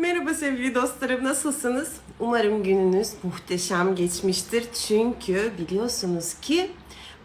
Merhaba sevgili dostlarım, nasılsınız? Umarım gününüz muhteşem geçmiştir. Çünkü biliyorsunuz ki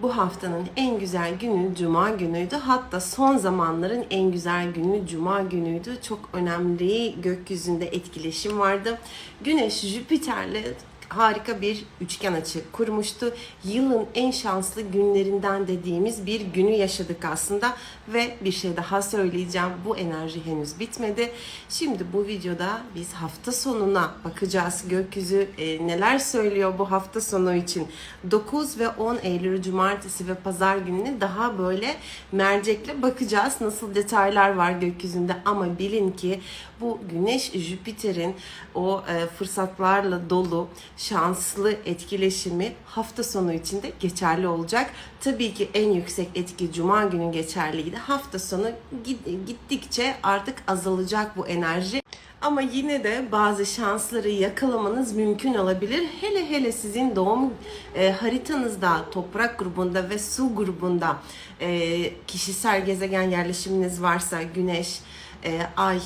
bu haftanın en güzel günü Cuma günüydü. Hatta son zamanların en güzel günü Cuma günüydü. Çok önemli gökyüzünde etkileşim vardı. Güneş Jüpiter'le harika bir üçgen açı kurmuştu. Yılın en şanslı günlerinden dediğimiz bir günü yaşadık aslında ve bir şey daha söyleyeceğim. Bu enerji henüz bitmedi. Şimdi bu videoda biz hafta sonuna bakacağız. Gökyüzü e, neler söylüyor bu hafta sonu için. 9 ve 10 Eylül Cumartesi ve Pazar gününe daha böyle mercekle bakacağız. Nasıl detaylar var gökyüzünde ama bilin ki bu Güneş Jüpiter'in o e, fırsatlarla dolu şanslı etkileşimi hafta sonu içinde geçerli olacak. Tabii ki en yüksek etki cuma günü geçerliydi. Hafta sonu gittikçe artık azalacak bu enerji. Ama yine de bazı şansları yakalamanız mümkün olabilir. Hele hele sizin doğum e, haritanızda toprak grubunda ve su grubunda e, kişisel gezegen yerleşiminiz varsa Güneş, e, Ay,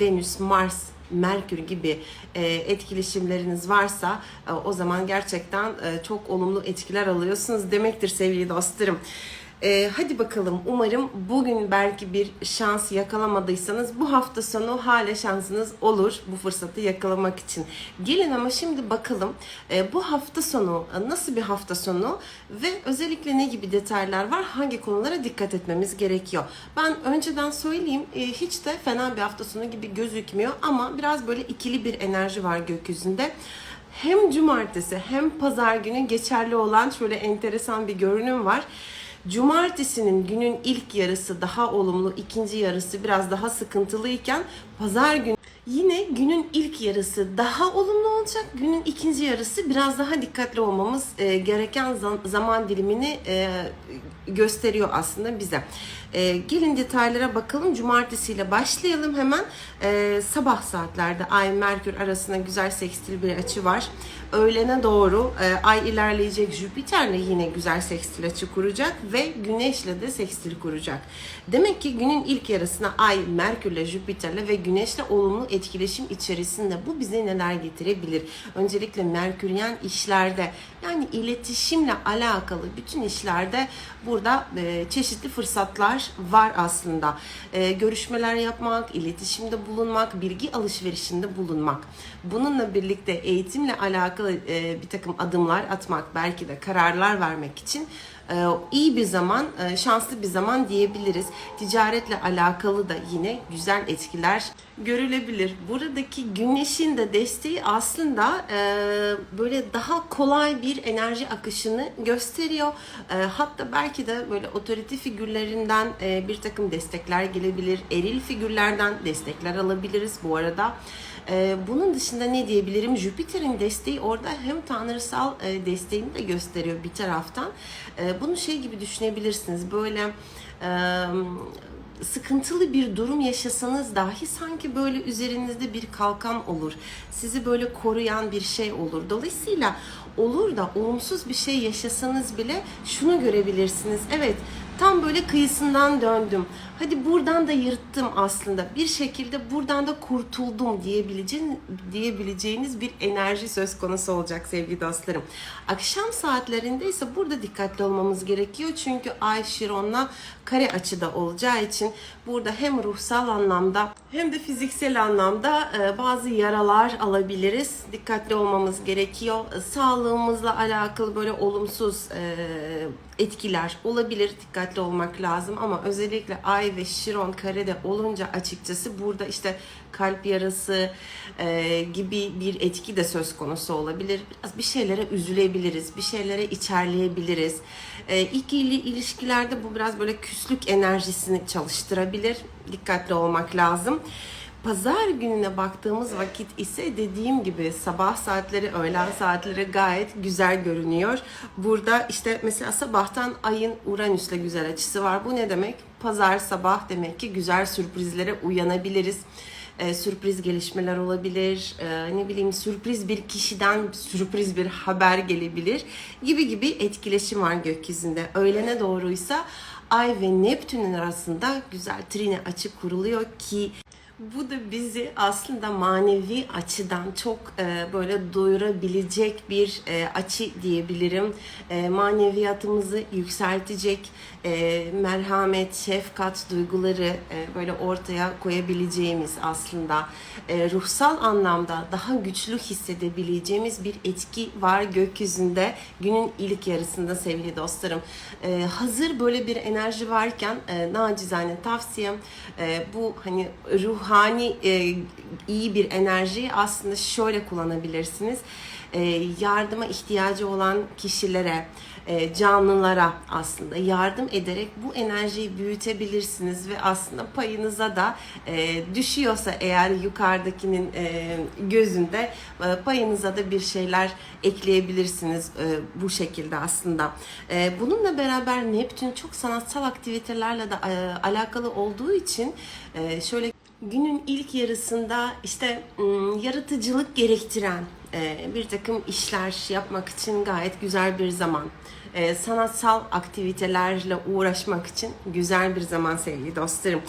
Venüs, Mars, Merkür gibi e, etkileşimleriniz varsa e, o zaman gerçekten e, çok olumlu etkiler alıyorsunuz demektir sevgili dostlarım. E, hadi bakalım umarım bugün belki bir şans yakalamadıysanız bu hafta sonu hala şansınız olur bu fırsatı yakalamak için. Gelin ama şimdi bakalım e, bu hafta sonu e, nasıl bir hafta sonu ve özellikle ne gibi detaylar var hangi konulara dikkat etmemiz gerekiyor. Ben önceden söyleyeyim e, hiç de fena bir hafta sonu gibi gözükmüyor ama biraz böyle ikili bir enerji var gökyüzünde hem cumartesi hem pazar günü geçerli olan şöyle enteresan bir görünüm var. Cumartesinin günün ilk yarısı daha olumlu, ikinci yarısı biraz daha sıkıntılıyken pazar günü yine günün ilk yarısı daha olumlu olacak. Günün ikinci yarısı biraz daha dikkatli olmamız e, gereken zam- zaman dilimini e, gösteriyor aslında bize. E, gelin detaylara bakalım. Cumartesi ile başlayalım hemen. E, sabah saatlerde Ay Merkür arasında güzel sekstil bir açı var. Öğlene doğru e, Ay ilerleyecek Jüpiter'le yine güzel sekstil açı kuracak ve Güneş'le de sekstil kuracak. Demek ki günün ilk yarısına Ay Merkür'le Jüpiter'le ve Güneş'le olumlu etkileşim içerisinde bu bize neler getirebilir? Öncelikle Merküryen işlerde yani iletişimle alakalı bütün işlerde burada e, çeşitli fırsatlar var aslında. E, görüşmeler yapmak, iletişimde bulunmak, bilgi alışverişinde bulunmak. Bununla birlikte eğitimle alakalı e, bir takım adımlar atmak, belki de kararlar vermek için iyi bir zaman, e, şanslı bir zaman diyebiliriz. Ticaretle alakalı da yine güzel etkiler görülebilir. Buradaki güneşin de desteği aslında e, böyle daha kolay bir enerji akışını gösteriyor. E, hatta belki de böyle otorite figürlerinden bir takım destekler gelebilir. Eril figürlerden destekler alabiliriz bu arada. Ee, bunun dışında ne diyebilirim? Jüpiter'in desteği orada hem tanrısal e, desteğini de gösteriyor bir taraftan. Ee, bunu şey gibi düşünebilirsiniz. Böyle e, sıkıntılı bir durum yaşasanız dahi sanki böyle üzerinizde bir kalkan olur. Sizi böyle koruyan bir şey olur. Dolayısıyla olur da olumsuz bir şey yaşasanız bile şunu görebilirsiniz. Evet tam böyle kıyısından döndüm. Hadi buradan da yırttım aslında. Bir şekilde buradan da kurtuldum diyebileceğiniz, diyebileceğiniz bir enerji söz konusu olacak sevgili dostlarım. Akşam saatlerinde ise burada dikkatli olmamız gerekiyor. Çünkü Ay Şiron'la kare açıda olacağı için burada hem ruhsal anlamda hem de fiziksel anlamda e, bazı yaralar alabiliriz. Dikkatli olmamız gerekiyor. Sağlığımızla alakalı böyle olumsuz e, etkiler olabilir. Dikkatli olmak lazım ama özellikle Ay ve Şiron karede olunca açıkçası burada işte kalp yarası e, gibi bir etki de söz konusu olabilir. Biraz bir şeylere üzülebiliriz, bir şeylere içerleyebiliriz. E, ikili ilişkilerde bu biraz böyle küslük enerjisini çalıştırabilir. Dikkatli olmak lazım. Pazar gününe baktığımız vakit ise dediğim gibi sabah saatleri, öğlen saatleri gayet güzel görünüyor. Burada işte mesela sabahtan ayın Uranüs'le güzel açısı var. Bu ne demek? Pazar sabah demek ki güzel sürprizlere uyanabiliriz. Ee, sürpriz gelişmeler olabilir. Ee, ne bileyim sürpriz bir kişiden sürpriz bir haber gelebilir gibi gibi etkileşim var gökyüzünde. Öğlene doğruysa Ay ve Neptün'ün arasında güzel trine açık kuruluyor ki Bu da bizi aslında manevi açıdan çok e, böyle doyurabilecek bir e, açı diyebilirim. E, maneviyatımızı yükseltecek e, merhamet, şefkat duyguları e, böyle ortaya koyabileceğimiz aslında e, ruhsal anlamda daha güçlü hissedebileceğimiz bir etki var gökyüzünde günün ilk yarısında sevgili dostlarım. E, hazır böyle bir enerji varken e, nacizane tavsiyem e, bu hani ruhani e, iyi bir enerjiyi aslında şöyle kullanabilirsiniz. E, yardıma ihtiyacı olan kişilere, canlılara aslında yardım ederek bu enerjiyi büyütebilirsiniz ve aslında payınıza da e, düşüyorsa eğer yukarıdakinin e, gözünde e, payınıza da bir şeyler ekleyebilirsiniz e, bu şekilde aslında. E, bununla beraber Neptün çok sanatsal aktivitelerle de e, alakalı olduğu için e, şöyle günün ilk yarısında işte yaratıcılık gerektiren bir takım işler yapmak için gayet güzel bir zaman. Sanatsal aktivitelerle uğraşmak için güzel bir zaman sevgili dostlarım.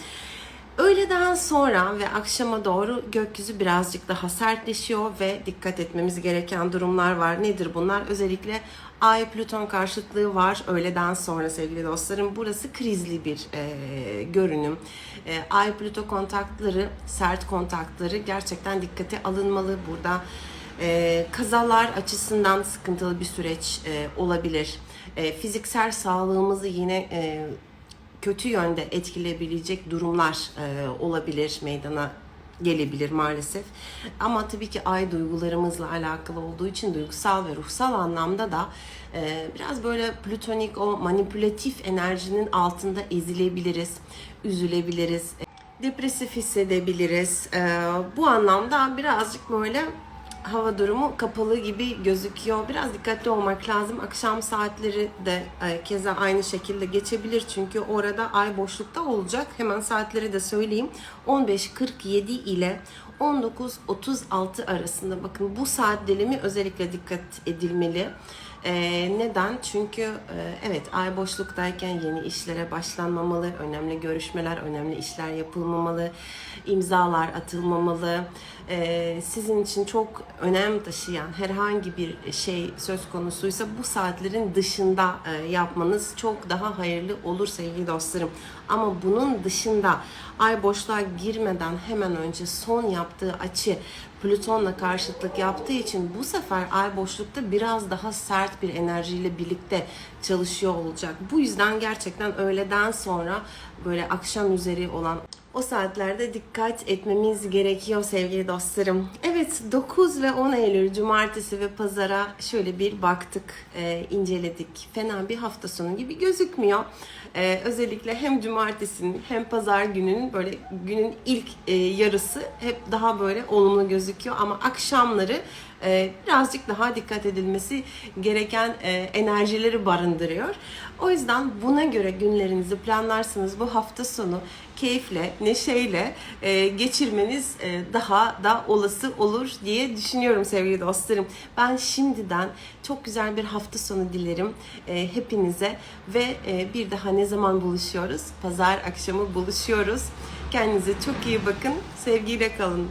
Öğleden sonra ve akşama doğru gökyüzü birazcık daha sertleşiyor ve dikkat etmemiz gereken durumlar var. Nedir bunlar? Özellikle Ay Plüton karşıtlığı var öğleden sonra sevgili dostlarım. Burası krizli bir e, görünüm. E, Ay Plüto kontaktları, sert kontaktları gerçekten dikkate alınmalı burada. E, kazalar açısından sıkıntılı bir süreç e, olabilir. E, fiziksel sağlığımızı yine e, kötü yönde etkileyebilecek durumlar e, olabilir meydana gelebilir maalesef. Ama tabii ki ay duygularımızla alakalı olduğu için duygusal ve ruhsal anlamda da e, biraz böyle plütonik o manipülatif enerjinin altında ezilebiliriz, üzülebiliriz, e, depresif hissedebiliriz. E, bu anlamda birazcık böyle hava durumu kapalı gibi gözüküyor. Biraz dikkatli olmak lazım. Akşam saatleri de e, keza aynı şekilde geçebilir. Çünkü orada ay boşlukta olacak. Hemen saatleri de söyleyeyim. 15.47 ile 19.36 arasında bakın bu saat dilimi özellikle dikkat edilmeli. E, neden? Çünkü e, evet ay boşluktayken yeni işlere başlanmamalı, önemli görüşmeler, önemli işler yapılmamalı, imzalar atılmamalı. E, sizin için çok önem taşıyan herhangi bir şey söz konusuysa bu saatlerin dışında e, yapmanız çok daha hayırlı olur sevgili dostlarım. Ama bunun dışında ay boşluğa girmeden hemen önce son yaptığı açı Plüton'la karşıtlık yaptığı için bu sefer ay boşlukta biraz daha sert bir enerjiyle birlikte çalışıyor olacak. Bu yüzden gerçekten öğleden sonra böyle akşam üzeri olan o saatlerde dikkat etmemiz gerekiyor sevgili dostlarım. Evet 9 ve 10 Eylül cumartesi ve pazara şöyle bir baktık, e, inceledik. Fena bir hafta sonu gibi gözükmüyor. E, özellikle hem cumartesinin hem pazar gününün böyle günün ilk e, yarısı hep daha böyle olumlu gözüküyor ama akşamları e, birazcık daha dikkat edilmesi gereken e, enerjileri barındırıyor. O yüzden buna göre günlerinizi planlarsanız bu hafta sonu keyifle, neşeyle e, geçirmeniz e, daha da olası olur diye düşünüyorum sevgili dostlarım. Ben şimdiden çok güzel bir hafta sonu dilerim e, hepinize ve e, bir daha ne zaman buluşuyoruz? Pazar akşamı buluşuyoruz. Kendinize çok iyi bakın. Sevgiyle kalın.